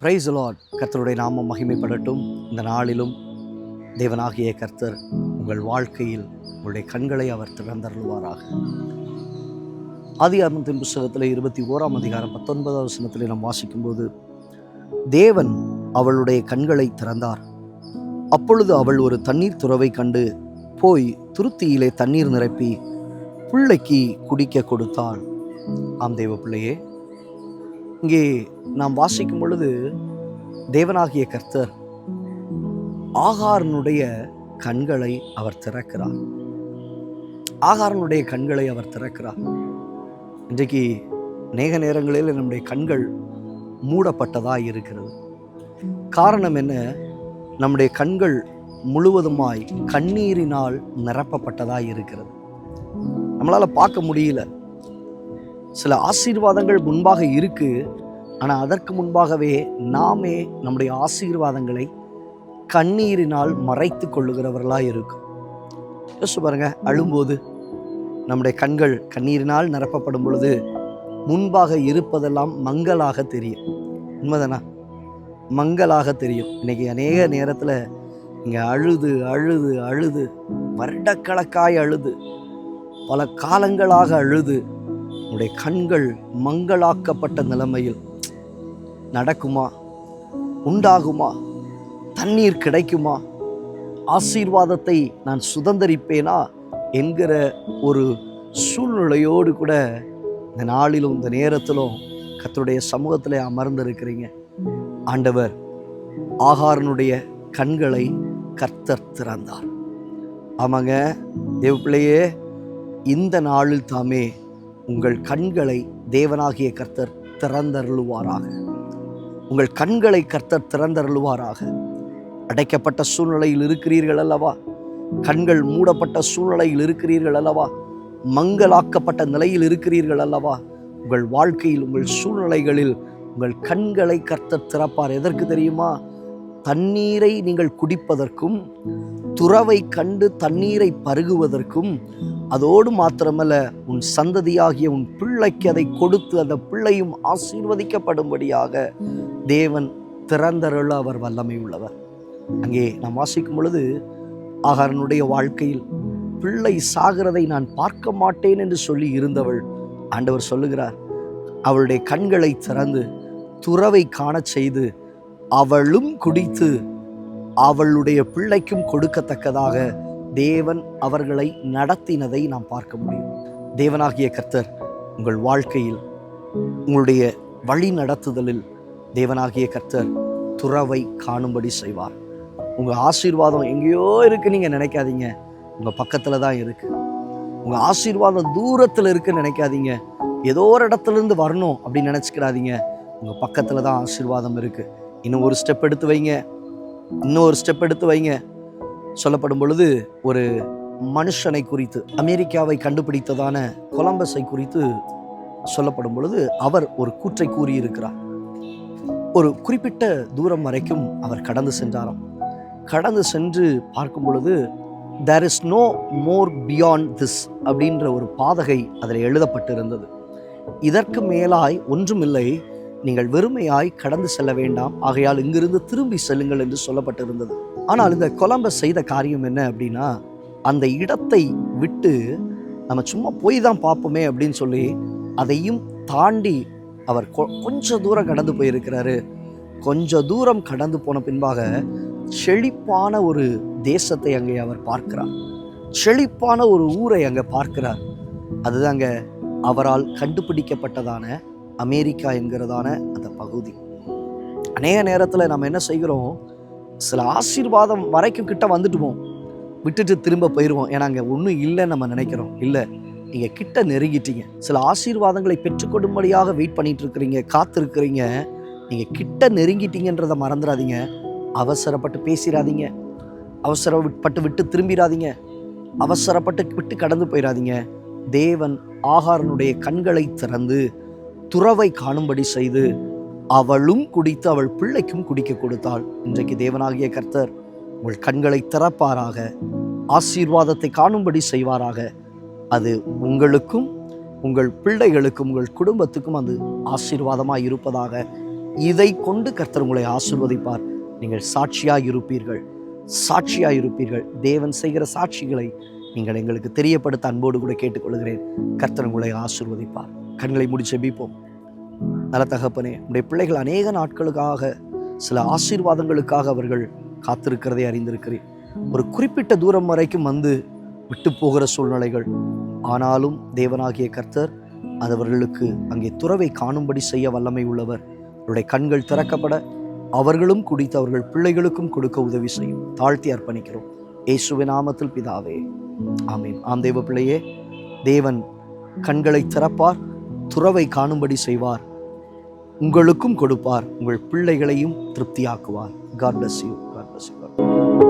Price Lord கர்த்தருடைய நாமம் மகிமைப்படட்டும். இந்த நாளிலும் தேவனாகிய கர்த்தர் உங்கள் வாழ்க்கையில் உங்களுடைய கண்களை அவர் திறந்தருள்வாராக. ஆதியாகமத்தின் புஸ்தகத்தில் இருபத்தி ஓராம் அதிகாரம் பத்தொன்பதாவது வசனத்தில் நாம் வாசிக்கும்போது தேவன் அவளுடைய கண்களை திறந்தார். அப்பொழுது அவள் ஒரு தண்ணீர் துறவை கண்டு போய் துருத்தியிலே தண்ணீர் நிரப்பி பிள்ளைக்கு குடிக்க கொடுத்தாள். ஆம் தேவ பிள்ளையே இங்கே நாம் வாசிக்கும் பொழுது தேவனாகிய கர்த்தர் ஆகாரனுடைய கண்களை அவர் திறக்கிறார். ஆகாரனுடைய கண்களை அவர் திறக்கிறார். இன்றைக்கு அநேக நேரங்களில் நம்முடைய கண்கள் மூடப்பட்டதாக இருக்கிறது. காரணம் என்ன? நம்முடைய கண்கள் முழுவதுமாய் கண்ணீரினால் நிரப்பப்பட்டதாக இருக்கிறது. நம்மளால் பார்க்க முடியல. சில ஆசீர்வாதங்கள் முன்பாக இருக்கு. ஆனால் அதற்கு முன்பாகவே நாமே நம்முடைய ஆசீர்வாதங்களை கண்ணீரினால் மறைத்து கொள்ளுகிறவர்களாக இருக்கும். யோசிச்சு பாருங்க அழும்போது நம்முடைய கண்கள் கண்ணீரினால் நிரப்பப்படும் பொழுது முன்பாக இருப்பதெல்லாம் மங்கலாக தெரியும். உண்மைதானா? மங்கலாக தெரியும். இன்னைக்கு அநேக நேரத்தில் இங்கே அழுது அழுது அழுது வருடக்கணக்காய் அழுது பல காலங்களாக அழுது உன்னுடைய கண்கள் மங்களாக்கப்பட்ட நிலைமையில் நடக்குமா? உண்டாகுமா? தண்ணீர் கிடைக்குமா? ஆசீர்வாதத்தை நான் சுதந்திரிப்பேனா? என்கிற ஒரு சூழ்நிலையோடு கூட இந்த நாளிலும் இந்த நேரத்திலும் கத்தருடைய சமூகத்தில் அமர்ந்திருக்கிறீங்க. ஆண்டவர் ஆகாரனுடைய கண்களை கர்த்தர் திறந்தார். ஆமாங்க தேவப்பிள்ளையே இந்த நாளில் தாமே உங்கள் கண்களை தேவனாகிய கர்த்தர் திறந்தருளுவாராக. உங்கள் கண்களை கர்த்தர் திறந்தருளுவாராக. அடைக்கப்பட்ட சூழ்நிலையில் இருக்கிறீர்கள் அல்லவா? கண்கள் மூடப்பட்ட சூழ்நிலையில் இருக்கிறீர்கள் அல்லவா? மங்கலாக்கப்பட்ட நிலையில் இருக்கிறீர்கள் அல்லவா? உங்கள் வாழ்க்கையில் உங்கள் சூழ்நிலைகளில் உங்கள் கண்களை கர்த்தர் திறப்பார். எதற்கு தெரியுமா? தண்ணீரை நீங்கள் குடிப்பதற்கும் துறவை கண்டு தண்ணீரை பருகுவதற்கும் அதோடு மாத்திரமல்ல உன் சந்ததியாகிய உன் பிள்ளைக்கு அதை கொடுத்து அந்த பிள்ளையும் ஆசீர்வதிக்கப்படும்படியாக தேவன் திறந்தருள அவர் வல்லமை உள்ளவர். அங்கே நாம் வாசிக்கும் பொழுது ஆகாரனுடைய வாழ்க்கையில் பிள்ளை சாகிறதை நான் பார்க்க மாட்டேன் என்று சொல்லி இருந்தவள் ஆண்டவர் சொல்லுகிறார். அவளுடைய கண்களை திறந்து துறவை காணச் செய்து அவளும் குடித்து அவளுடைய பிள்ளைக்கும் கொடுக்கத்தக்கதாக தேவன் அவர்களை நடத்தினதை நாம் பார்க்க முடியும். தேவனாகிய கர்த்தர் உங்கள் வாழ்க்கையில் உங்களுடைய வழி நடத்துதலில் தேவனாகிய கர்த்தர் துறவை காணும்படி செய்வார். உங்கள் ஆசீர்வாதம் எங்கேயோ இருக்குது நீங்கள் நினைக்காதீங்க. உங்கள் பக்கத்தில் தான் இருக்குது உங்கள் ஆசீர்வாதம் தூரத்தில் இருக்குன்னு நினைக்காதீங்க. ஏதோ ஒரு இடத்துல இருந்து வரணும் அப்படின்னு நினச்சிக்கிறாதீங்க உங்கள் பக்கத்தில் தான் ஆசீர்வாதம் இருக்குது இன்னும் ஒரு ஸ்டெப் எடுத்து வைங்க. இன்னும் ஒரு ஸ்டெப் எடுத்து வைங்க. சொல்லப்படும் பொழுது ஒரு மனுஷனை குறித்து அமெரிக்காவை கண்டுபிடித்ததான கொலம்பஸை குறித்து சொல்லப்படும் பொழுது அவர் ஒரு கூற்றை கூறியிருக்கிறார். ஒரு குறிப்பிட்ட தூரம் வரைக்கும் அவர் கடந்து சென்றாராம். கடந்து சென்று பார்க்கும் பொழுது there is no more beyond this அப்படின்ற ஒரு பாதகை அதில் எழுதப்பட்டிருந்தது. இதற்கு மேலாய் ஒன்றுமில்லை நீங்கள் வெறுமையாய் கடந்து செல்ல வேண்டாம். ஆகையால் இங்கிருந்து திரும்பி செல்லுங்கள் என்று சொல்லப்பட்டிருந்தது. ஆனால் இந்த கொலம்பஸ் செய்த காரியம் என்ன அப்படின்னா அந்த இடத்தை விட்டு நம்ம சும்மா போய் தான் பார்ப்போமே அப்படின்னு சொல்லி அதையும் தாண்டி அவர் கொ- கொஞ்ச தூரம் கடந்து போயிருக்கிறாரு. கொஞ்ச தூரம் கடந்து போன பின்பாக செழிப்பான ஒரு தேசத்தை அங்கே அவர் பார்க்கிறார். செழிப்பான ஒரு ஊரை அங்கே பார்க்கிறார். அதுதாங்க அவரால் கண்டுபிடிக்கப்பட்டதான அமெரிக்கா என்கிறதான அந்த பகுதி. அநேக நேரத்தில் நம்ம என்ன செய்கிறோம்? சில ஆசீர்வாதம் வரைக்கும் கிட்ட வந்துட்டுவோம். விட்டுட்டு திரும்ப போயிடுவோம் ஏன்னா அங்கே ஒன்றும் இல்லைன்னு நம்ம நினைக்கிறோம். இல்லை நீங்கள் கிட்ட நெருங்கிட்டீங்க. சில ஆசீர்வாதங்களை பெற்றுக்கொடும்படியாக வெயிட் பண்ணிகிட்டு இருக்கிறீங்க காத்திருக்கிறீங்க. நீங்கள் கிட்ட நெருங்கிட்டீங்கன்றதை மறந்துடாதீங்க அவசரப்பட்டு பேசிடாதீங்க அவசரப்பட்டு விட்டு திரும்பிடாதீங்க அவசரப்பட்டு விட்டு கடந்து போயிடாதீங்க தேவன் ஆகாரனுடைய கண்களை திறந்து துறவை காணும்படி செய்து அவளும் குடித்து அவள் பிள்ளைக்கும் குடிக்க கொடுத்தாள். இன்றைக்கு தேவனாகிய கர்த்தர் உங்கள் கண்களை திறப்பாராக ஆசீர்வாதத்தை காணும்படி செய்வாராக. அது உங்களுக்கும் உங்கள் பிள்ளைகளுக்கும் உங்கள் குடும்பத்துக்கும் அது ஆசீர்வாதமாக இருப்பதாக. இதை கொண்டு கர்த்தர் உங்களை ஆசிர்வதிப்பார். நீங்கள் சாட்சியாக இருப்பீர்கள் சாட்சியாக இருப்பீர்கள் தேவன் செய்கிற சாட்சிகளை நீங்கள் எங்களுக்கு தெரியப்படுத்த அன்போடு கூட கேட்டுக்கொள்கிறேன். கர்த்தர் உங்களை ஆசிர்வதிப்பார். கண்களை முடி செபிப்போம் நல்ல தகப்பனே உடைய பிள்ளைகள் அநேக நாட்களுக்காக சில ஆசீர்வாதங்களுக்காக அவர்கள் காத்திருக்கிறதை அறிந்திருக்கிறேன். ஒரு குறிப்பிட்ட தூரம் வரைக்கும் வந்து விட்டு போகிற சூழ்நிலைகள். ஆனாலும் தேவனாகிய கர்த்தர் அது அவர்களுக்கு அங்கே துறவை காணும்படி செய்ய வல்லமை உள்ளவர். அவருடைய கண்கள் திறக்கப்பட அவர்களும் குடித்து அவர்கள் பிள்ளைகளுக்கும் கொடுக்க உதவி செய்யும். தாழ்த்தி அர்ப்பணிக்கிறோம். இயேசுவின் நாமத்தில் பிதாவே. ஆமீன். ஆம் தேவ பிள்ளையே தேவன் கண்களை திறப்பார் துறவை காணும்படி செய்வார். உங்களுக்கும் கொடுப்பார். உங்கள் பிள்ளைகளையும் திருப்தியாக்குவார். God bless you God bless you